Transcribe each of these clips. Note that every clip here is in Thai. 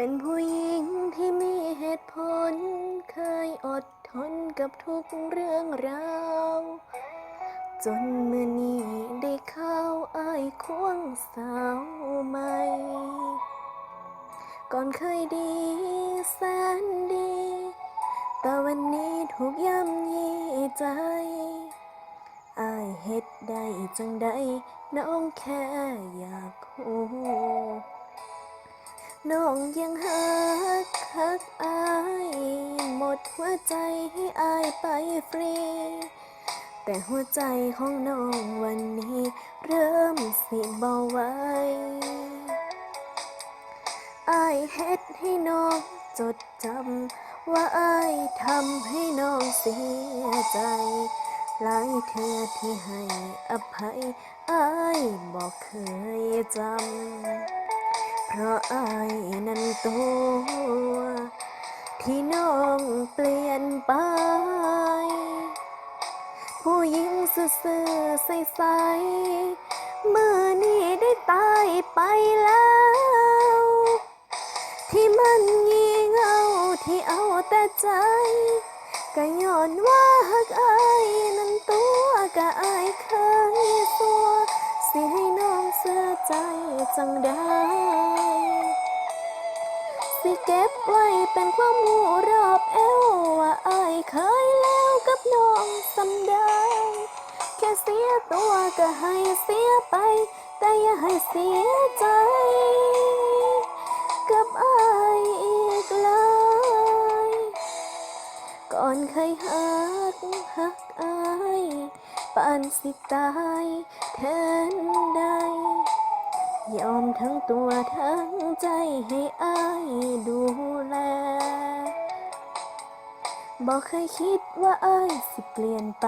เป็นผู้หญิงที่มีเหตุผล เคยอดทนกับทุกเรื่องราว จนเมื่อนี้ได้เข้าอายควงสาวใหม่ ก่อนเคยดีแสนดี แต่วันนี้ถูกย่ำยีใจ อายเฮ็ดได้จังใดน้องแค่อยากรู้ น้องยังฮักฮักอายหมดหัวใจให้อายไปฟรี แต่หัวใจของน้องวันนี้ เริ่มสิเบาไหวอายเฮ็ดให้น้องจดจำว่าอายทำให้น้องเสียใจหลายเทื่อที่ให้อภัยอายบอกเคยจำ เพราะอายนั้นตัว ที่น้องเปลี่ยนไป ผู้หญิงซื่อใสๆเมื่อนี้ได้ตายไปแล้ว ที่มันงี่เงาที่เอาแต่ใจก็ย้อนว่าหักอายนั้นตัวก็อายเคยสัวสิให้น้องเสื้อใจจังได้ เก็บไว้เป็นความหูรอบเอวว่าอายเคยแล้วกับน้องสำได้แค่เสียตัวก็ให้เสียไป แต่อย่าให้เสียใจ กับอายอีกเลยก่อนเคยหักหักอายปานสิตายแทนใด ยอมทั้งตัวทั้งใจให้อายดูแล บอกเคยคิดว่าอายสิเปลี่ยนไป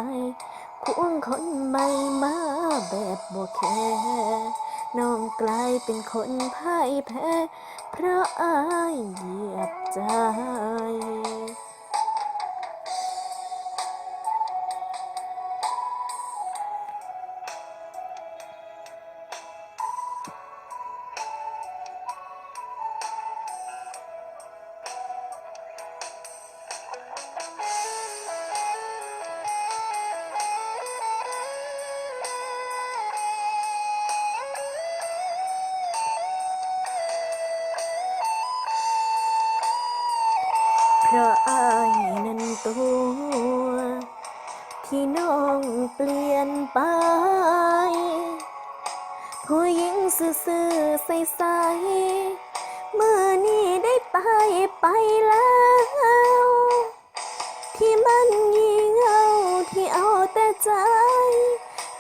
ควงคนใหม่มาแบบบ่แคร์น้องกลายเป็นคนพ่ายแพ้เพราะอายเหยียบใจ เพราะอายนั้นตัว ที่น้องเปลี่ยนไป ผู้หญิงซื่อๆใสๆเมื่อนี้ได้ตายไปแล้ว ที่มันงี่เงาที่เอาแต่ใจ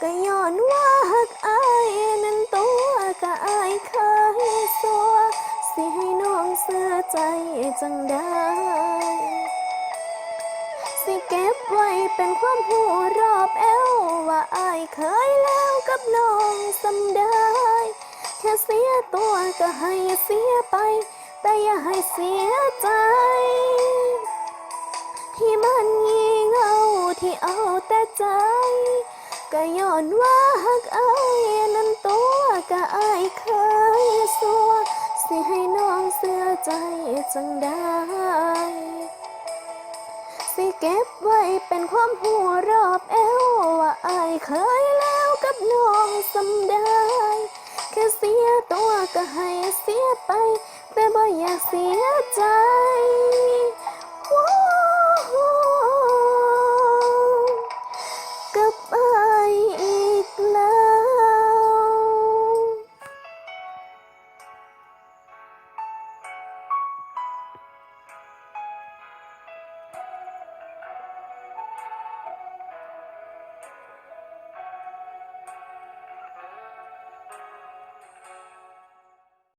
ก็ย้อนว่าหักอายนั้นตัวก็อายเคยสัวสิให้น้องเสื้อใจจังได้ เก็บไว้เป็นความหูรอบเอวว่าอายเคยแล้วกับน้องสำได้แค่เสียตัวก็ให้เสียไป แต่อย่าให้เสียใจ ที่มันงี่เงาที่เอาแต่ใจ ก็ย้อนว่าหักอายนั้นตัวก็อายเคยสัวสิให้น้องเสื้อใจจังได้ สิเก็บไว้เป็นความหัวรอบเอวว่าอายเคยแล้วกับน้องสำได้แค่เสียตัวก็ให้เสียไป แต่บ่อยากเสียใจ